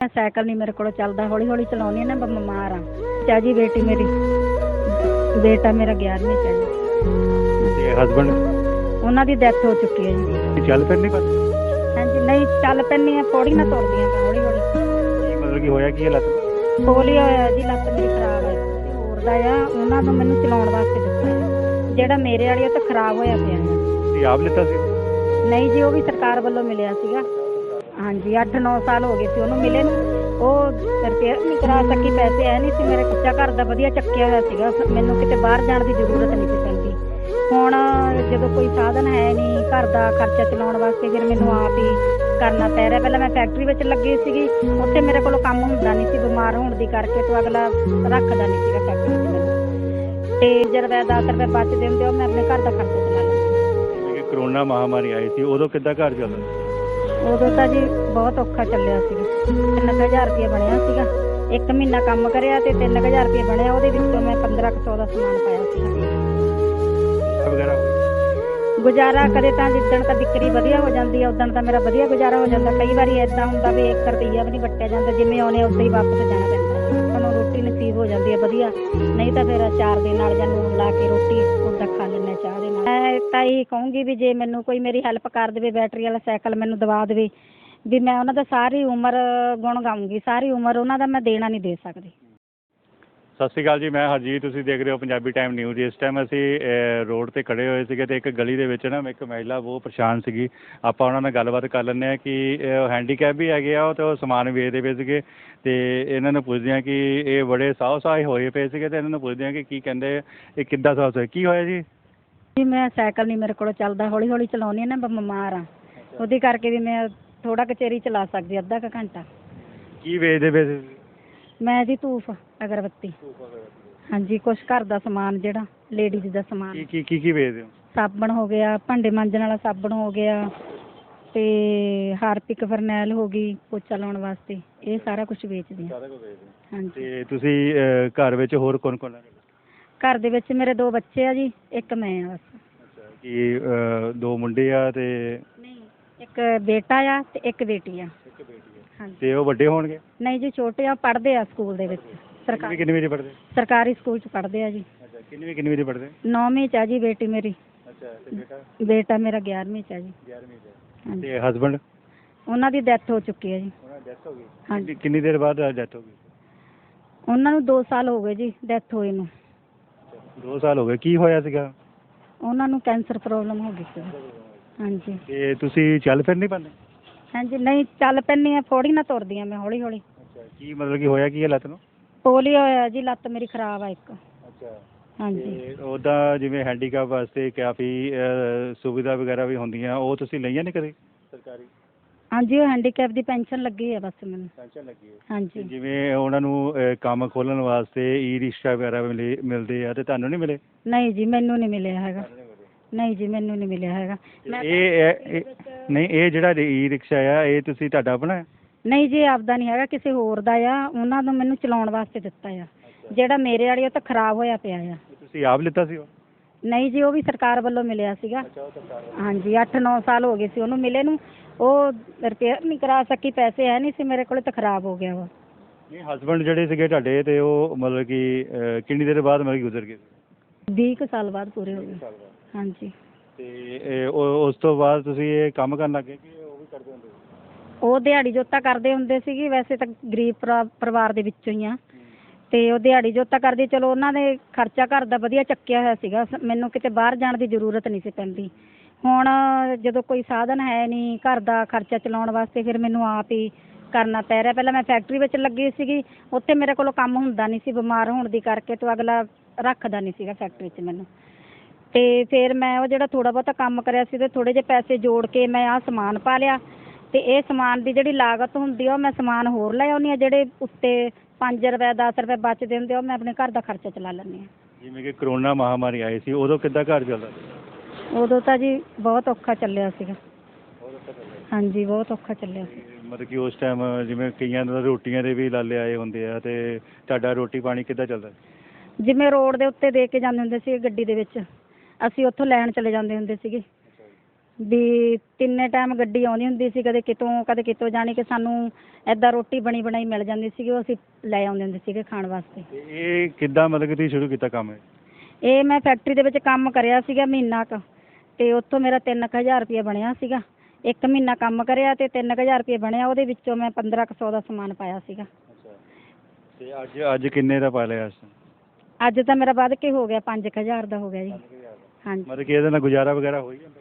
Cycle ਨਹੀਂ ਮੇਰੇ ਕੋਲ ਚੱਲਦਾ ਹੌਲੀ ਹੌਲੀ ਚਲਾਉਣੀ ਨਾ ਮੈਂ ਬਿਮਾਰ ਆ। ਚਾ ਜੀ ਬੇਟੀ ਮੇਰੀ। ਬੇਟਾ ਮੇਰਾ 11ਵੀਂ ਚ ਹੈ। ਜੀ ਤੇ ਹਸਬੰਡ ਉਹਨਾਂ ਦੀ ਡੈਥ ਹੋ ਚੁੱਕੀ ਹੈ ਜੀ। ਚੱਲ ਫਿਰ ਨਹੀਂ ਪਤਾ ਹਾਂਜੀ ਨਹੀਂ ਚੱਲ ਪੈਂਦੀ ਆ ਪੌੜੀ ਨਾ ਤੁਰਦੀਆਂ ਮੈਂ ਹੌਲੀ ਹੌਲੀ ਕੀ ਮਤਲਬ ਕੀ ਹੋਇਆ ਕੀ ਹੈ ਲੱਤ ਨੂੰ? ਪੋਲੀਓ ਹੋਇਆ ਜੀ ਲੱਤ ਮੇਰੀ ਖਰਾਬ ਹੈ ਤੇ ਹੋਰ ਦਾ ਆ ਉਹਨਾਂ ਤੋਂ ਮੈਨੂੰ ਚਲਾਉਣ ਵਾਸਤੇ ਦਿੱਤਾ ਜਿਹੜਾ ਮੇਰੇ ਵਾਲੀ ਉਹ ਤਾਂ ਖਰਾਬ ਹੋਇਆ ਪਿਆ ਹੈ ਤੁਸੀਂ ਆਪ ਲਿੱਤਾ ਸੀ? ਨਹੀਂ ਜੀ ਉਹ ਵੀ ਸਰਕਾਰ ਵੱਲੋਂ ਮਿਲਿਆ ਸੀਗਾ। ਹਾਂਜੀ 8-9 ਸਾਲ ਹੋ ਗਏ ਸੀ ਉਹਨੂੰ ਮਿਲੇ ਨੂੰ। ਉਹ ਰਿਪੇਅਰ ਨਹੀਂ ਕਰਾ ਸਕੀ, ਪੈਸੇ ਹੈ ਨਹੀਂ ਸੀ। ਮੇਰੇ ਕੱਚਾ ਘਰ ਦਾ ਵਧੀਆ ਚੱਕਿਆ ਹੋਇਆ ਸੀਗਾ। ਮੈਨੂੰ ਕਿਤੇ ਬਾਹਰ ਜਾਣ ਦੀ ਜ਼ਰੂਰਤ ਨਹੀਂ ਸੀ ਪੈਂਦੀ। ਹੁਣ ਜਦੋਂ ਕੋਈ ਸਾਧਨ ਹੈ ਨਹੀਂ ਘਰ ਦਾ ਖਰਚਾ ਚਲਾਉਣ ਵਾਸਤੇ, ਫਿਰ ਮੈਨੂੰ ਆਪ ਹੀ ਕਰਨਾ ਪੈ ਰਿਹਾ। ਪਹਿਲਾਂ ਮੈਂ ਫੈਕਟਰੀ ਵਿੱਚ ਲੱਗੀ ਸੀਗੀ। ਉੱਥੇ ਮੇਰੇ ਕੋਲੋਂ ਕੰਮ ਹੁੰਦਾ ਨਹੀਂ ਸੀ। ਬਿਮਾਰ ਹੋਣ ਦੀ ਕਰਕੇ ਤੋਂ ਅਗਲਾ ਰੱਖਦਾ ਨਹੀਂ ਸੀਗਾ ਫੈਕਟਰੀ 'ਚ ਮੈਨੂੰ। ਤੇ ਜਦ ਰੁਪਏ 10 ਰੁਪਏ ਬਚਦੇ ਹੁੰਦੇ, ਉਹ ਮੈਂ ਆਪਣੇ ਘਰ ਦਾ ਖਰਚਾ ਚਲਾ ਲੈਂਦੀ। ਜਿਵੇਂ ਕਰੋਨਾ ਮਹਾਮਾਰੀ ਆਈ ਸੀ, ਉਦੋਂ ਕਿੱਦਾਂ ਘਰ ਚੱਲਦਾ ਉਦੋਂ ਤਾਂ ਜੀ ਬਹੁਤ ਔਖਾ ਚੱਲਿਆ ਸੀਗਾ 3000 ਰੁਪਏ ਬਣਿਆ ਸੀਗਾ। ਇੱਕ ਮਹੀਨਾ ਕੰਮ ਕਰਿਆ ਤੇ 3000 ਰੁਪਏ ਬਣਿਆ। ਉਹਦੇ ਵਿੱਚੋਂ ਮੈਂ 15 ਕੁ 14 ਸਮਾਨ ਪਾਇਆ ਹੋਇਆ। ਗੁਜ਼ਾਰਾ ਕਦੇ ਤਾਂ ਜਿੱਦਣ ਤਾਂ ਵਿਕਰੀ ਵਧੀਆ ਹੋ ਜਾਂਦੀ ਹੈ ਉਦੋਂ ਤਾਂ ਮੇਰਾ ਵਧੀਆ ਗੁਜ਼ਾਰਾ ਹੋ ਜਾਂਦਾ। ਕਈ ਵਾਰੀ ਐਦਾਂ ਹੁੰਦਾ ਵੀ 1 ਰੁਪਈਆ ਵੀ ਨਹੀਂ ਵੱਟਿਆ ਜਾਂਦਾ ਜਿਵੇਂ ਆਉਣੇ ਉਦਾਂ ਹੀ ਵਾਪਸ ਜਾਣਾ ਪੈਂਦਾ। ਸਾਨੂੰ ਰੋਟੀ ਨਸੀਬ ਹੋ ਜਾਂਦੀ ਹੈ ਵਧੀਆ। ਨਹੀਂ ਤਾਂ ਫਿਰ ਅਚਾਰ ਦੇ ਨਾਲ ਜਾਂ ਨੂਨ ਲਾ ਕੇ ਰੋਟੀ ਉਦਾਂ ਖਾ ਲੈਂਦੇ ਚਾਹ ਦੇ ਨਾਲ। ਮੈਂ ਤਾਂ ਇਹ ਕਹੂੰਗੀ ਵੀ ਜੇ ਮੈਨੂੰ ਕੋਈ ਮੇਰੀ ਹੈਲਪ ਕਰ ਦੇਵੇ ਬੈਟਰੀ ਵਾਲਾ ਸਾਈਕਲ ਮੈਨੂੰ ਦਵਾ ਦੇਵੇ, ਵੀ ਮੈਂ ਉਹਨਾਂ ਦਾ ਸਾਰੀ ਉਮਰ ਗੁਣ ਗਾਉਂਗੀ ਸਾਰੀ ਉਮਰ ਉਹਨਾਂ ਦਾ ਮੈਂ ਦੇਣਾ ਨਹੀਂ ਦੇ ਸਕਦੀ। ਸਤਿ ਸ਼੍ਰੀ ਅਕਾਲ ਜੀ, ਮੈਂ ਹਰਜੀਤ, ਤੁਸੀਂ ਦੇਖ ਰਹੇ ਹੋ ਪੰਜਾਬੀ ਟਾਈਮ ਨਿਊਜ਼ ਇਸ ਟਾਈਮ ਅਸੀਂ ਰੋਡ ਤੇ ਖੜੇ ਹੋਏ ਸੀਗੇ ਤੇ ਇੱਕ ਗਲੀ ਦੇ ਵਿੱਚ ਨਾ ਇੱਕ ਮਹਿਲਾ ਬਹੁਤ ਪਰੇਸ਼ਾਨ ਸੀਗੀ। ਆਪਾਂ ਉਹਨਾਂ ਨਾਲ ਗੱਲਬਾਤ ਕਰ ਲੈਂਦੇ ਆ ਕਿ ਹੈਂਡੀਕੈਪ ਵੀ ਹੈਗੇ ਆ, ਉਹ ਤੇ ਉਹ ਸਮਾਨ ਵੇਚਦੇ ਪਏ ਸੀਗੇ। ਤੇ ਇਹਨਾਂ ਨੂੰ ਪੁੱਛਦੇ ਆ ਕਿ ਇਹ ਬੜੇ ਸਾਹ ਸਾਹ ਹੋਏ ਪਏ ਸੀਗੇ ਤੇ ਇਹਨਾਂ ਨੂੰ ਪੁੱਛਦੇ ਆ ਕਿ ਕੀ ਕਹਿੰਦੇ, ਇਹ ਕਿੱਦਾਂ ਸਾਹ ਹੋਏ ਕੀ ਹੋਇਆ ਜੀ? ਜੀ ਮੈਂ ਸਾਈਕਲ ਨਹੀਂ ਮੇਰੇ ਕੋਲ ਚੱਲਦਾ ਹੌਲੀ ਹੌਲੀ ਚਲਾਉਂਦੀ ਹਾਂ ਨਾ ਮੈਂ ਬਿਮਾਰ ਆ ਉਹਦੇ ਕਰਕੇ ਵੀ ਮੈਂ ਥੋੜਾ ਕਚੇਰੀ ਚਲਾ ਸਕਦੀ ਅੱਧਾ ਕੁ ਘੰਟਾ। ਕੀ ਵੇਚਦੇ ਪਏ ਸੀ? ਮੈਂ ਜੀ ਧੂਫ ਅਗਰਬੱਤੀ। ਹਾਂਜੀ ਕੁਛ ਘਰ ਦਾ ਸਮਾਨ ਜਿਹੜਾ ਲੇਡੀਜ਼ ਦਾ ਕੀ ਸਮਾਨ। ਕੀ ਕੀ ਕੀ ਵੇਚਦੇ ਹੋ? ਸਾਬਣ ਹੋ ਗਿਆ ਭਾਂਡੇ ਮਾਂਜਣ ਵਾਲਾ ਸਾਬਣ ਹੋ ਗਿਆ ਤੇ ਹਾਰਪਿਕ ਫਰਨੈਲ ਹੋ ਗਈ ਪੋਚਾ ਲਾਉਣ ਵਾਸਤੇ ਇਹ ਸਾਰਾ ਕੁਝ ਵੇਚਦੀ ਹਾਂ। ਹਾਂਜੀ। ਤੇ ਤੁਸੀਂ ਅਹ, ਘਰ ਵਿੱਚ ਹੋਰ ਕੌਣ ਕੌਣ ਹੈ ਘਰ ਦੇ ਵਿੱਚ ਮੇਰੇ ਦੋ ਬੱਚੇ ਆ ਜੀ ਇੱਕ ਮੈਂ ਆ ਬਸ। ਕਿ ਅਹ, ਦੋ ਮੁੰਡੇ ਆ ਤੇ ਨਹੀਂ ਇੱਕ ਬੇਟਾ ਆ ਤੇ ਇੱਕ ਬੇਟੀ ਆ। ਹਾਂਜੀ। ਤੇ ਉਹ ਵੱਡੇ ਹੋਣਗੇ? ਨਹੀਂ ਜੀ ਛੋਟੇ ਆ ਪੜ੍ਹਦੇ ਆ ਸਕੂਲ ਦੇ ਵਿੱਚ। ਸਰਕਾਰੀ ਕਿੰਨੀ ਵਜੇ ਪੜ੍ਹਦੇ? ਸਰਕਾਰੀ ਸਕੂਲ ਚ ਪੜ੍ਹਦੇ ਆ ਜੀ। ਅੱਛਾ ਕਿੰਨੀ ਕਿੰਨੀ ਵਜੇ ਪੜ੍ਹਦੇ? ਨੌਵੀਂ ਚ ਆ ਜੀ ਬੇਟੀ ਮੇਰੀ। ਅੱਛਾ ਤੇ ਬੇਟਾ? ਬੇਟਾ ਮੇਰਾ 11ਵੀਂ ਚ ਆ ਜੀ। 11ਵੀਂ ਚ ਹਾਂਜੀ। ਤੇ ਹਸਬੰਡ ਉਹਨਾਂ ਦੀ ਡੈਥ ਹੋ ਚੁੱਕੀ ਹੈ ਜੀ। ਉਹਨਾਂ ਦੀ ਡੈਥ ਹੋ ਗਈ। ਹਾਂਜੀ। ਕਿੰਨੀ ਦੇਰ ਬਾਅਦ ਡੈਥ ਹੋ ਗਈ? ਉਹਨਾਂ ਨੂੰ 2 ਸਾਲ ਹੋ ਗਏ ਜੀ ਡੈਥ ਹੋਏ ਨੂੰ। 2 ਸਾਲ ਹੋ ਗਏ। ਕੀ ਹੋਇਆ ਸੀਗਾ? ਉਹਨਾਂ ਨੂੰ ਕੈਂਸਰ ਪ੍ਰੋਬਲਮ ਹੋ ਗਈ ਸੀ। ਹਾਂਜੀ। ਤੇ ਤੁਸੀਂ ਚੱਲ ਫਿਰ ਨਹੀਂ ਪਾਉਂਦੇ? ਹਾਂਜੀ ਨਹੀਂ ਚੱਲ ਪੈਂਦੀ ਆ ਫੋੜੀ ਨਾ ਤੁਰਦੀਆਂ ਮੈਂ ਹੌਲੀ ਹੌਲੀ ਅੱਛਾ ਕੀ ਮਤਲਬ ਕੀ ਹੋਇਆ ਕੀ ਹੈ ਲੱਤ ਨੂੰ? ਪੋਲੀਓ ਹੋਇਆ ਜੀ ਲੱਤ ਮੇਰੀ ਖਰਾਬ ਆ ਇੱਕ। ਅੱਛਾ। ਹਾਂਜੀ। ਤੇ ਉਹਦਾ ਜਿਵੇਂ ਹੈਂਡੀਕੈਪ ਵਾਸਤੇ ਕਾਫੀ ਅਹ, ਸੁਵਿਧਾ ਵਗੈਰਾ ਵੀ ਹੁੰਦੀਆਂ ਉਹ ਤੁਸੀਂ ਲਈਆਂ ਨਹੀਂ ਕਦੇ? ਹਾਂਜੀ ਉਹ ਹੈਂਡੀਕੈਪ ਦੀ ਪੈਨਸ਼ਨ ਲੱਗੀ ਹੈ ਬਸ ਮੈਨੂੰ। ਪੈਨਸ਼ਨ ਲੱਗੀ ਹੈ ਹਾਂਜੀ। ਜਿਵੇਂ ਉਹਨਾਂ ਨੂੰ ਅਹ, ਕੰਮ ਖੋਲਣ ਵਾਸਤੇ ਈ ਰਿਕਸ਼ਾ ਵਗੈਰਾ ਮਿਲੇ ਮਿਲਦੇ ਆ ਤੇ ਤੁਹਾਨੂੰ ਨਹੀਂ ਮਿਲੇ? ਨਹੀਂ ਜੀ ਮੈਨੂੰ ਨਹੀਂ ਮਿਲਿਆ ਹੈਗਾ। ਨਹੀਂ ਜੀ ਮੈਨੂੰ ਨਹੀਂ ਮਿਲਿਆ ਹੈਗਾ। ਤੇ ਮੈਂ ਇਹ ਇਹ- ਇਹ- ਨਹੀਂ ਇਹ ਜਿਹੜਾ ਈ ਰਿਕਸ਼ਾ ਆ ਇਹ ਤੁਸੀਂ ਤੁਹਾਡਾ ਆਪਣਾ ਹੈ? ਨਹੀਂ ਜੀ ਆਪਦਾ ਨਹੀਂ ਹੈਗਾ ਕਿਸੇ ਹੋਰ ਦਾ ਆ। ਉਹਨਾਂ ਨੂੰ ਮੈਨੂੰ ਚਲਾਉਣ ਵਾਸਤੇ ਦਿੱਤਾ ਆ। ਜਿਹੜਾ ਮੇਰੇ ਵਾਲੀ ਉਹ ਤਾਂ ਖਰਾਬ ਹੋਇਆ ਪਿਆ ਆ। ਤੁਸੀਂ ਆਪ ਲਿੱਤਾ ਸੀ ਉਹ? ਨਹੀਂ ਜੀ ਉਹ ਵੀ ਸਰਕਾਰ ਵੱਲੋਂ ਮਿਲਿਆ ਸੀਗਾ। ਹਾਂਜੀ 8-9 ਸਾਲ ਹੋ ਗਏ ਸੀ ਉਹਨੂੰ ਮਿਲੇ ਨੂੰ। ਉਹ ਰਿਪੇਅਰ ਨਹੀਂ ਕਰਾ ਸਕੀ ਪੈਸੇ ਹੈ ਨਹੀਂ ਸੀ ਮੇਰੇ ਕੋਲ ਤਾਂ ਖਰਾਬ ਹੋ ਗਿਆ ਵਾ। ਨਹੀਂ ਹਸਬੰਡ ਜਿਹੜੇ ਸੀਗੇ ਤੁਹਾਡੇ ਤੇ ਉਹ ਮਤਲਬ ਕਿ ਅਹ, ਕਿੰਨੀ ਦੇਰ ਬਾਅਦ ਮਤਲਬ ਕਿ ਗੁਜ਼ਰ ਗਏ? 20 ਕੁ ਸਾਲ ਬਾਅਦ ਪੂਰੇ ਹੋ ਗਏ। ਹਾਂਜੀ। ਤੇ ਇਹ ਉਹ- ਉਸ ਤੋਂ ਬਾਅਦ ਤੁਸੀਂ ਇਹ ਕੰਮ ਕਰਨ ਲੱਗੇ ਕਿ ਉਹ ਵੀ ਕਰਦੇ ਹੁੰਦੇ ਸੀ? ਉਹ ਦਿਹਾੜੀ ਜੋਤਾ ਕਰਦੇ ਹੁੰਦੇ ਸੀਗੇ ਵੈਸੇ ਤਾਂ ਗਰੀਬ ਪਰਿਵਾ- ਪਰਿਵਾਰ ਦੇ ਵਿੱਚੋਂ ਹੀ ਆ। ਤੇ ਉਹ ਦਿਹਾੜੀ ਜੋਤਾ ਕਰਦੇ ਚਲੋ ਉਹਨਾਂ ਦੇ ਖਰਚਾ ਘਰ ਦਾ ਵਧੀਆ ਚੱਕਿਆ ਹੋਇਆ ਸੀਗਾ ਸ- ਮੈਨੂੰ ਕਿਤੇ ਬਾਹਰ ਜਾਣ ਦੀ ਜ਼ਰੂਰਤ ਨਹੀਂ ਸੀ ਪੈਂਦੀ। ਹੁਣ ਜਦੋਂ ਕੋਈ ਸਾਧਨ ਹੈ ਨਹੀਂ, ਘਰ ਦਾ ਖਰਚਾ ਚਲਾਉਣ ਵਾਸਤੇ ਫਿਰ ਮੈਨੂੰ ਆਪ ਹੀ ਕਰਨਾ ਪੈ ਰਿਹਾ। ਪਹਿਲਾਂ ਮੈਂ ਫੈਕਟਰੀ ਵਿੱਚ ਲੱਗੀ ਸੀਗੀ, ਉੱਥੇ ਮੇਰੇ ਕੋਲੋਂ ਕੰਮ ਹੁੰਦਾ ਨਹੀਂ ਸੀ, ਬਿਮਾਰ ਹੋਣ ਦੀ ਕਰਕੇ ਤੋਂ ਅਗਲਾ ਰੱਖਦਾ ਨਹੀਂ ਸੀਗਾ ਫੈਕਟਰੀ 'ਚ ਮੈਨੂੰ। ਅਤੇ ਫਿਰ ਮੈਂ ਉਹ ਜਿਹੜਾ ਥੋੜ੍ਹਾ ਬਹੁਤਾ ਕੰਮ ਕਰਿਆ ਸੀ ਤੇ ਥੋੜ੍ਹੇ ਜਿਹੇ ਪੈਸੇ ਜੋੜ ਕੇ ਮੈਂ ਆਹ ਸਮਾਨ ਪਾ ਲਿਆ। ਅਤੇ ਇਹ ਸਮਾਨ ਦੀ ਜਿਹੜੀ ਲਾਗਤ ਹੁੰਦੀ ਆ, ਉਹ ਮੈਂ ਸਮਾਨ ਹੋਰ ਲੈ ਆਉਂਦੀ ਹਾਂ ਜਿਹੜੇ ਉੱਤੇ 5 ਰੁਪਏ 10 ਰੁਪਏ ਬਚਦੇ ਹੁੰਦੇ ਆ, ਉਹ ਮੈਂ ਆਪਣੇ ਘਰ ਦਾ ਖਰਚਾ ਚਲਾ ਲੈਂਦੀ ਹਾਂ ਜਿਵੇਂ ਕਿ ਕਰੋਨਾ ਮਹਾਮਾਰੀ ਆਈ ਸੀ, ਉਦੋਂ ਕਿੱਦਾਂ ਘਰ ਚੱਲਦਾ ਸੀ? ਉਦੋਂ ਤਾਂ ਜੀ ਬਹੁਤ ਔਖਾ ਚੱਲਿਆ ਸੀਗਾ। ਹਾਂਜੀ ਬਹੁਤ ਔਖਾ ਚੱਲਿਆ ਸੀ। ਮਤਲਬ ਕਿ ਉਸ ਟਾਈਮ ਜਿਵੇਂ ਕਈਆਂ ਦਾ ਰੋਟੀਆਂ ਦੇ ਵੀ ਲਾਲੇ ਆਏ ਹੁੰਦੇ ਆ ਤੇ ਤੁਹਾਡਾ ਰੋਟੀ ਪਾਣੀ ਕਿੱਦਾਂ ਚੱਲਦਾ? ਜਿਵੇਂ ਰੋਡ ਦੇ ਉੱਤੇ ਦੇ ਕੇ ਜਾਂਦੇ ਹੁੰਦੇ ਸੀ ਗੱਡੀ ਦੇ ਵਿੱਚ ਅਸੀਂ ਉੱਥੋਂ ਲੈਣ ਚਲੇ ਜਾਂਦੇ ਹੁੰਦੇ ਸੀਗੇ। ਵੀ ਤਿੰਨੇ ਟਾਈਮ ਗੱਡੀ ਆਉਂਦੀ ਹੁੰਦੀ ਸੀ ਕਦੇ ਕਿਤੋਂ ਕਦੇ ਕਿਤੋਂ ਜਾਣੀ ਕਿ ਸਾਨੂੰ ਐਦਾਂ ਰੋਟੀ ਬਣੀ ਬਣਾਈ ਮਿਲ ਜਾਂਦੀ ਸੀਗੀ ਉਹ ਅਸੀਂ ਲੈ ਆਉਂਦੇ ਹੁੰਦੇ ਸੀਗੇ ਖਾਣ ਵਾਸਤੇ। ਤੇ ਇਹ ਕਿੱਦਾਂ ਮਤਲਬ ਕਿ ਤੁਸੀਂ ਸ਼ੁਰੂ ਕੀਤਾ ਕੰਮ ਇਹ? ਇਹ ਮੈਂ ਫੈਕਟਰੀ ਦੇ ਵਿੱਚ ਕੰਮ ਕਰਿਆ ਸੀਗਾ ਮਹੀਨਾ ਕੁ। ਤੇ ਉੱਥੋਂ ਮੇਰਾ 3000 ਰੁਪਏ ਬਣਿਆ ਸੀਗਾ। ਇੱਕ ਮਹੀਨਾ ਕੰਮ ਕਰਿਆ ਤੇ 3000 ਰੁਪਏ ਬਣਿਆ ਉਹਦੇ ਵਿੱਚੋਂ ਮੈਂ 1500 ਦਾ ਸਮਾਨ ਪਾਇਆ ਸੀਗਾ। ਅੱਛਾ। ਤੇ ਅੱਜ ਅੱਜ ਕਿੰਨੇ ਦਾ ਪਾ ਲਿਆ ਇਸ ਅੱਜ ਤਾਂ ਮੇਰਾ ਵੱਧ ਕੇ ਹੋ ਗਿਆ 5000 ਦਾ ਹੋ ਗਿਆ ਜੀ। ਹਾਂਜੀ। ਮਤਲਬ ਕਿ ਇਹਦੇ ਨਾਲ ਗੁਜ਼ਾਰਾ ਵਗੈਰਾ ਹੋ ਹੀ ਜਾਂਦਾ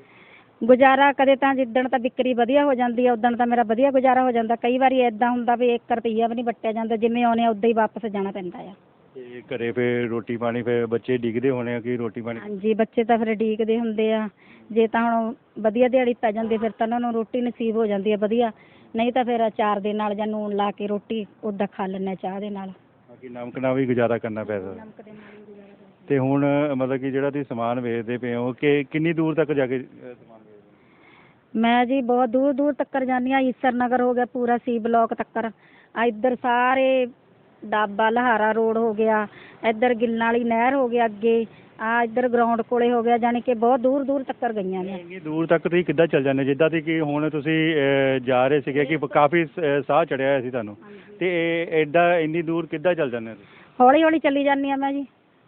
ਗੁਜ਼ਾਰਾ ਕਦੇ ਤਾਂ ਜਿੱਦਣ ਤਾਂ ਵਿਕਰੀ ਵਧੀਆ ਹੋ ਜਾਂਦੀ ਹੈ ਉਦਣ ਤਾਂ ਮੇਰਾ ਵਧੀਆ ਗੁਜ਼ਾਰਾ ਹੋ ਜਾਂਦਾ। ਕਈ ਵਾਰੀ ਐਦਾਂ ਹੁੰਦਾ ਵੀ 1 ਰੁਪਈਆ ਵੀ ਨਹੀਂ ਵੱਟਿਆ ਜਾਂਦਾ ਜਿਵੇਂ ਆਉਣੇ ਆ ਉਦਾਂ ਹੀ ਵਾਪਸ ਜਾਣਾ ਪੈਂਦਾ ਆ। ਤੇ ਘਰੇ ਫੇ ਰੋਟੀ ਪਾਣੀ ਫੇ ਬੱਚੇ ਡਿੱਗਦੇ ਹੋਣੇ ਆ ਕਿ ਰੋਟੀ ਪਾਣੀ? ਹਾਂਜੀ ਬੱਚੇ ਤਾਂ ਫਿਰ ਡੀਕਦੇ ਹੁੰਦੇ ਆ। ਜੇ ਤਾਂ ਹੁਣ ਵਧੀਆ ਦਿਹਾੜੀ ਪੈ ਜਾਂਦੀ ਫਿਰ ਤਾਂ ਉਹਨਾਂ ਨੂੰ ਰੋਟੀ ਨਸੀਬ ਹੋ ਜਾਂਦੀ ਹੈ ਵਧੀਆ। ਨਹੀਂ ਤਾਂ ਫਿਰ ਅਚਾਰ ਦੇ ਨਾਲ ਜਾਂ ਨੂਨ ਲਾ ਕੇ ਰੋਟੀ ਉੱਦਾਂ ਖਾ ਲੈਂਦੇ ਚਾਹ ਦੇ ਨਾਲ। ਬਾਕੀ ਨਮਕ ਨਾਲ ਵੀ ਗੁਜ਼ਾਰਾ ਕਰਨਾ ਪੈਂਦਾ। ਨਮਕ ਦੇ ਨਾਲ ਹੀ ਗੁਜ਼ਾਰਾ ਕਰਦੇ ਤੇ ਹੁਣ ਮਤਲਬ ਕਿ ਜਿਹੜਾ ਤੁਸੀਂ ਸਮਾਨ ਵੇਚਦੇ ਪਏ ਹੋ ਕਿ ਕਿੰਨੀ ਦੂਰ ਤੱਕ ਜਾ ਕੇ ਸਮਾਨ ਵੇਚਦੇ ਹੋ? ਮੈਂ ਜੀ ਬਹੁਤ ਦੂਰ ਦੂਰ ਤੱਕਰ ਜਾਂਦੀ ਹਾਂ। ਈਸਰ ਨਗਰ ਹੋ ਗਿਆ ਪੂਰਾ ਸੀ ਬਲੋਕ ਤੱਕਰ। ਆ ਇੱਧਰ ਸਾਰੇ ਡਾਬਾ ਲਹਾਰਾ ਰੋਡ ਹੋ ਗਿਆ ਇੱਧਰ ਗਿੱਲਾਂ ਵਾਲੀ ਨਹਿਰ ਹੋ ਗਿਆ ਅੱਗੇ ਆ ਇੱਧਰ ਗਰਾਊਂਡ ਕੋਲੇ ਹੋ ਗਿਆ ਜਾਣੀ ਕਿ ਬਹੁਤ ਦੂਰ ਦੂਰ ਤੱਕਰ ਗਈਆਂ ਨੇ। ਇੰਨੀ ਦੂਰ ਤੱਕ ਤੁਸੀਂ ਕਿੱਦਾਂ ਚੱਲ ਜਾਂਦੇ ਜਿੱਦਾਂ ਦੀ ਕਿ ਹੁਣ ਤੁਸੀਂ ਅਹ, ਜਾ ਰਹੇ ਸੀਗੇ ਕਿ ਕਾਫੀ ਸ- ਸਾਹ ਚੜਿਆ ਹੋਇਆ ਸੀ ਤੁਹਾਨੂੰ। ਤੇ ਇਹ ਐਡਾ ਇੰਨੀ ਦੂਰ ਕਿੱਦਾਂ ਚੱਲ ਜਾਂਦੇ ਤੁਸੀਂ? ਹੌਲੀ ਹੌਲੀ ਚੱਲੀ ਜਾਂਦੀ ਆ ਮੈਂ ਜੀ।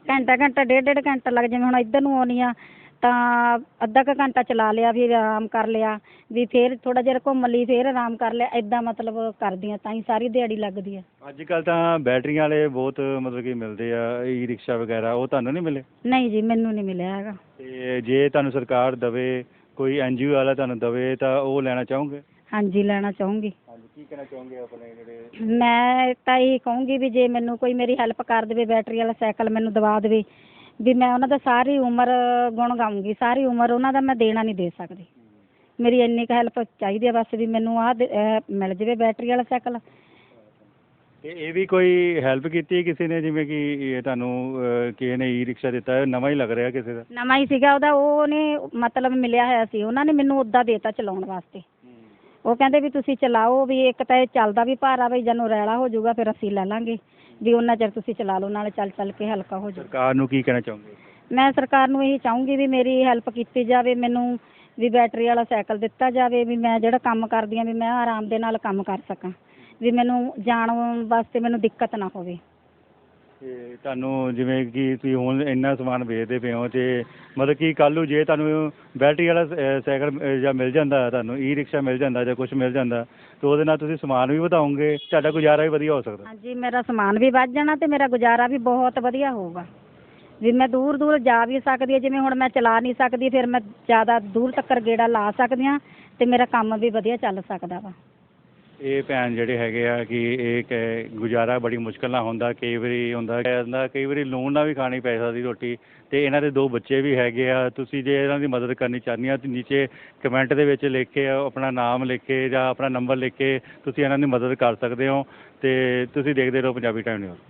ਘੰਟਾ ਘੰਟਾ ਡੇਢ ਡੇਢ ਘੰਟਾ ਲੱਗ ਜਿਵੇਂ ਹੁਣ ਇੱਧਰ ਨੂੰ ਆਉਣੀ ਆ ਤਾਂ ਅੱਧਾ ਕੁ ਘੰਟਾ ਚਲਾ ਲਿਆ ਫਿਰ ਆਰਾਮ ਕਰ ਲਿਆ ਵੀ ਫਿਰ ਥੋੜਾ ਜਿਹਾ ਘੁੰਮ ਲਈ ਫਿਰ ਆਰਾਮ ਕਰ ਲਿਆ ਐਦਾਂ ਮਤਲਬ ਕਰਦੀ ਆ ਤਾਂ ਹੀ ਸਾਰੀ ਦਿਹਾੜੀ ਲੱਗਦੀ ਆ। ਅੱਜ ਕੱਲ ਤਾਂ ਬੈਟਰੀਆਂ ਵਾਲੇ ਬਹੁਤ ਮਤਲਬ ਕਿ ਮਿਲਦੇ ਆ ਈ ਰਿਕਸ਼ਾ ਵਗੈਰਾ ਉਹ ਤੁਹਾਨੂੰ ਨਹੀਂ ਮਿਲੇ? ਨਹੀਂ ਜੀ ਮੈਨੂੰ ਨਹੀਂ ਮਿਲਿਆ ਹੈਗਾ। ਤੇ ਜੇ ਤੁਹਾਨੂੰ ਸਰਕਾਰ ਦਵੇ ਕੋਈ ਐਨਜੀਓ ਵਾਲਾ ਤੁਹਾਨੂੰ ਦਵੇ ਤਾਂ ਉਹ ਲੈਣਾ ਚਾਹੋਗੇ? ਹਾਂਜੀ ਲੈਣਾ ਚਾਹੂੰਗੀ। ਹਾਂਜੀ ਕੀ ਕਹਿਣਾ ਚਾਹੋਗੇ ਆਪਣੇ ਜਿਹੜੇ? ਮੈਂ ਤਾਂ ਇਹ ਕਹੂੰਗੀ ਵੀ ਜੇ ਮੈਨੂੰ ਕੋਈ ਮੇਰੀ ਹੈਲਪ ਕਰ ਦੇਵੇ ਬੈਟਰੀ ਵਾਲਾ ਸਾਈਕਲ ਮੈਨੂੰ ਦਵਾ ਦੇਵੇ ਵੀ ਮੈਂ ਉਹਨਾਂ ਦਾ ਸਾਰੀ ਉਮਰ ਗੁਣ ਗਾਉਂਗੀ ਸਾਰੀ ਉਮਰ ਉਹਨਾਂ ਦਾ ਮੈਂ ਦੇਣਾ ਨਹੀਂ ਦੇ ਸਕਦੀ। ਮੇਰੀ ਇੰਨੀ ਕੁ ਹੈਲਪ ਚਾਹੀਦੀ ਆ ਬਸ ਵੀ ਮੈਨੂੰ ਆਹ ਦੇ- ਅਹ ਮਿਲ ਜਾਵੇ ਬੈਟਰੀ ਵਾਲਾ ਸਾਈਕਲ। ਤੇ ਇਹ ਵੀ ਕੋਈ ਹੈਲਪ ਕੀਤੀ ਹੈ ਕਿਸੇ ਨੇ? ਜਿਵੇਂ ਕਿ ਇਹ ਤੁਹਾਨੂੰ ਅਹ, ਕਿਸੇ ਨੇ ਈ ਰਿਕਸ਼ਾ ਦਿੱਤਾ ਹੈ ਨਵਾਂ ਹੀ ਲੱਗ ਰਿਹਾ ਕਿਸੇ ਦਾ? ਨਵਾਂ ਹੀ ਸੀਗਾ ਉਹਦਾ ਉਹਨੇ ਮਤਲਬ ਮਿਲਿਆ ਹੋਇਆ ਸੀ। ਉਹਨਾਂ ਨੇ ਮੈਨੂੰ ਉੱਦਾਂ ਦੇਤਾ ਚਲਾਉਣ ਵਾਸਤੇ। ਉਹ ਕਹਿੰਦੇ ਵੀ ਤੁਸੀਂ ਚਲਾਓ ਵੀ ਇੱਕ ਤਾਂ ਇਹ ਚੱਲਦਾ ਵੀ ਭਾਰਾ ਵੀ ਜਦੋਂ ਰੈਲਾ ਹੋ ਜਾਊਗਾ ਫਿਰ ਅਸੀਂ ਲੈ ਲਾਂਗੇ। ਵੀ ਉਹਨਾਂ ਚਿਰ ਤੁਸੀਂ ਚਲਾ ਲਓ ਨਾਲੇ ਚੱਲ ਚੱਲ ਕੇ ਹਲਕਾ ਹੋ ਜਾਊ। ਸਰਕਾਰ ਨੂੰ ਕੀ ਕਹਿਣਾ ਚਾਹੋਗੇ? ਮੈਂ ਸਰਕਾਰ ਨੂੰ ਇਹੀ ਚਾਹੂੰਗੀ ਵੀ ਮੇਰੀ ਹੈਲਪ ਕੀਤੀ ਜਾਵੇ ਮੈਨੂੰ ਵੀ ਬੈਟਰੀ ਵਾਲਾ ਸਾਈਕਲ ਦਿੱਤਾ ਜਾਵੇ ਵੀ ਮੈਂ ਜਿਹੜਾ ਕੰਮ ਕਰਦੀ ਹਾਂ ਵੀ ਮੈਂ ਆਰਾਮ ਦੇ ਨਾਲ ਕੰਮ ਕਰ ਸਕਾਂ। ਵੀ ਮੈਨੂੰ ਜਾਣ ਵਾਸਤੇ ਮੈਨੂੰ ਦਿੱਕਤ ਨਾ ਹੋਵੇ। ਤੇ ਤੁਹਾਨੂੰ ਜਿਵੇਂ ਕਿ ਤੁਸੀਂ ਹੁਣ ਇੰਨਾ ਸਮਾਨ ਵੇਚਦੇ ਪਏ ਹੋ ਤੇ ਮਤਲਬ ਕਿ ਕੱਲ੍ਹ ਨੂੰ ਜੇ ਤੁਹਾਨੂੰ ਬੈਟਰੀ ਵਾਲਾ ਅਹ, ਸਾਈਕਲ ਜਾਂ ਮਿਲ ਜਾਂਦਾ ਤੁਹਾਨੂੰ ਈ ਰਿਕਸ਼ਾ ਮਿਲ ਜਾਂਦਾ ਜਾਂ ਕੁਝ ਮਿਲ ਜਾਂਦਾ ਤਾਂ ਉਹਦੇ ਨਾਲ ਤੁਸੀਂ ਸਮਾਨ ਵੀ ਵਧਾਓਗੇ ਤੁਹਾਡਾ ਗੁਜ਼ਾਰਾ ਵੀ ਵਧੀਆ ਹੋ ਸਕਦਾ। ਹਾਂਜੀ ਮੇਰਾ ਸਮਾਨ ਵੀ ਵੱਧ ਜਾਣਾ ਤੇ ਮੇਰਾ ਗੁਜ਼ਾਰਾ ਵੀ ਬਹੁਤ ਵਧੀਆ ਹੋਊਗਾ। ਵੀ ਮੈਂ ਦੂਰ ਦੂਰ ਜਾ ਵੀ ਸਕਦੀ ਹਾਂ ਜਿਵੇਂ ਹੁਣ ਮੈਂ ਚਲਾ ਨਹੀਂ ਸਕਦੀ ਫਿਰ ਮੈਂ ਜ਼ਿਆਦਾ ਦੂਰ ਤੱਕ ਗੇੜਾ ਲਾ ਸਕਦੀ ਹਾਂ ਤੇ ਮੇਰਾ ਕੰਮ ਵੀ ਵਧੀਆ ਚੱਲ ਸਕਦਾ ਵਾ। ਇਹ ਭੈਣ ਜਿਹੜੇ ਹੈਗੇ ਆ ਕਿ ਇਹ ਕ- ਗੁਜ਼ਾਰਾ ਬੜੀ ਮੁਸ਼ਕਲ ਨਾਲ ਹੁੰਦਾ, ਕਈ ਵਾਰੀ ਹੁੰਦਾ ਕਹਿੰਦਾ ਕਈ ਵਾਰੀ ਲੂਣ ਨਾਲ ਵੀ ਖਾਣੀ ਪੈ ਸਕਦੀ ਰੋਟੀ ਤੇ ਇਹਨਾਂ ਦੇ ਦੋ ਬੱਚੇ ਵੀ ਹੈਗੇ ਆ, ਤੁਸੀਂ ਜੇ ਇਹਨਾਂ ਦੀ ਮਦਦ ਕਰਨੀ ਚਾਹੁੰਦੇ ਆ ਤੇ ਨੀਚੇ ਕਮੈਂਟ ਦੇ ਵਿੱਚ ਲਿਖ ਕੇ ਆਪਣਾ ਨਾਮ ਲਿਖ ਕੇ ਜਾਂ ਆਪਣਾ ਨੰਬਰ ਲਿਖ ਕੇ ਤੁਸੀਂ ਇਹਨਾਂ ਦੀ ਮਦਦ ਕਰ ਸਕਦੇ ਹੋ ਤੇ ਤੁਸੀਂ ਦੇਖਦੇ ਰਹੋ ਪੰਜਾਬੀ ਟਾਈਮ ਨਿਊਜ਼।